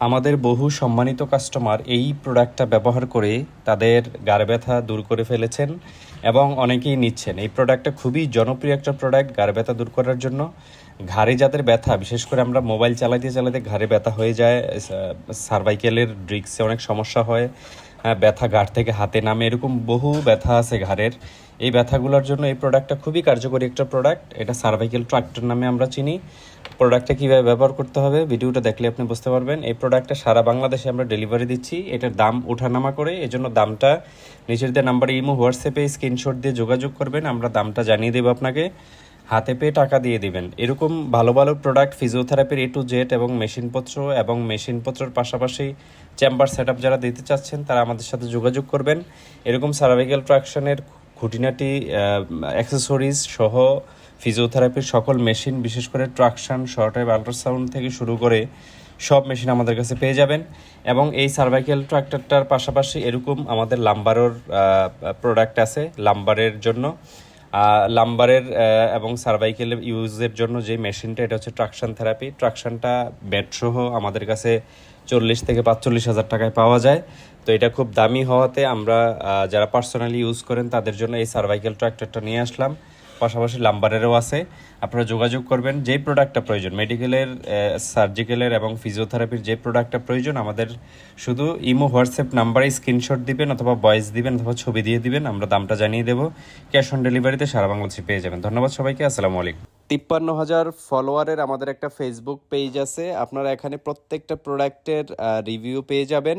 আমাদের বহু সম্মানিত কাস্টমার এই প্রোডাক্টটা ব্যবহার করে তাদের গাড় ব্যথা দূর করে ফেলেছেন এবং অনেকেই নিচ্ছেন। এই প্রোডাক্টটা খুবই জনপ্রিয় একটা প্রোডাক্ট গাড় ব্যথা দূর করার জন্য। ঘাড়ে যাদের ব্যথা বিশেষ করে আমরা মোবাইল চালাতে চালাতে ঘাড়ে ব্যথা হয়ে যায় সার্ভাইকেলের ড্রিক্সে অনেক সমস্যা হয় হ্যাঁ, ব্যথা ঘাড় থেকে হাতে নামে, এরকম বহু ব্যথা আছে ঘাড়ের। এই ব্যথাগুলোর জন্য এই প্রোডাক্টটা খুবই কার্যকরী একটা প্রোডাক্ট এটা সার্ভাইকেল ট্রাক্টর নামে আমরা চিনি। প্রোডাক্টটা কীভাবে ব্যবহার করতে হবে ভিডিওটা দেখলে আপনি বুঝতে পারবেন। এই প্রোডাক্টটা সারা বাংলাদেশে আমরা ডেলিভারি দিচ্ছি। এটার দাম ওঠানামা করে, এজন্য দামটা নিজেদের নাম্বারে ইমো, হোয়াটসঅ্যাপে স্ক্রিনশট দিয়ে যোগাযোগ করবেন। আমরা দামটা জানিয়ে দেবো আপনাকে। হাতে পেয়ে টাকা দিয়ে দিবেন। এরকম ভালো ভালো প্রোডাক্ট ফিজিওথেরাপির এ টু জেড এবং মেশিনপত্র এবং মেশিনপত্রের পাশাপাশি চেম্বার সেট যারা দিতে চাচ্ছেন, তারা আমাদের সাথে যোগাযোগ করবেন। এরকম সার্ভাইকেল ট্রাকশনের খুঁটিনাটি অ্যাক্সেসরিজ সহ ফিজিওথেরাপির সকল মেশিন বিশেষ করে ট্রাকশন শর্ট আল্ট্রাসাউন্ড থেকে শুরু করে সব মেশিন আমাদের কাছে পেয়ে যাবেন। এবং এই সার্ভাইকেল ট্রাক্টরটার পাশাপাশি এরকম আমাদের লাম্বারোর প্রোডাক্ট আছে লাম্বারের জন্য। লাম্বারের এবং সার্ভাইকেলের ইউজের জন্য যে মেশিনটা এটা হচ্ছে ট্রাকশান থেরাপি ট্রাকশনটা ব্যাট সহ আমাদের কাছে চল্লিশ থেকে পাঁচচল্লিশ হাজার টাকায় পাওয়া যায়। তো এটা খুব দামি হওয়াতে আমরা যারা পার্সোনালি ইউজ করেন, তাদের জন্য এই সার্ভাইকেল ট্রাক্টরটা নিয়ে আসলাম। পাশাপাশি লাম্বারেরও আছে। আপনারা যোগাযোগ করবেন যেই প্রোডাক্টটা প্রয়োজন। মেডিকেলের সার্জিক্যালের এবং ফিজিওথেরাপির যে প্রোডাক্টটা প্রয়োজন, আমাদের শুধু ইমো, হোয়াটসঅ্যাপ নাম্বারে স্ক্রিনশট দিবেন অথবা ভয়েস দিবেন অথবা ছবি দিয়ে দিবেন, আমরা দামটা জানিয়ে দেবো। ক্যাশ অন ডেলিভারিতে সারা বাংলাদেশে পেয়ে যাবেন। ধন্যবাদ সবাইকে, আসসালামু আলাইকুম। তিপ্পান্ন হাজার ফলোয়ারের আমাদের একটা ফেসবুক পেজ আছে। আপনারা এখানে প্রত্যেকটা প্রোডাক্টের রিভিউ পেয়ে যাবেন।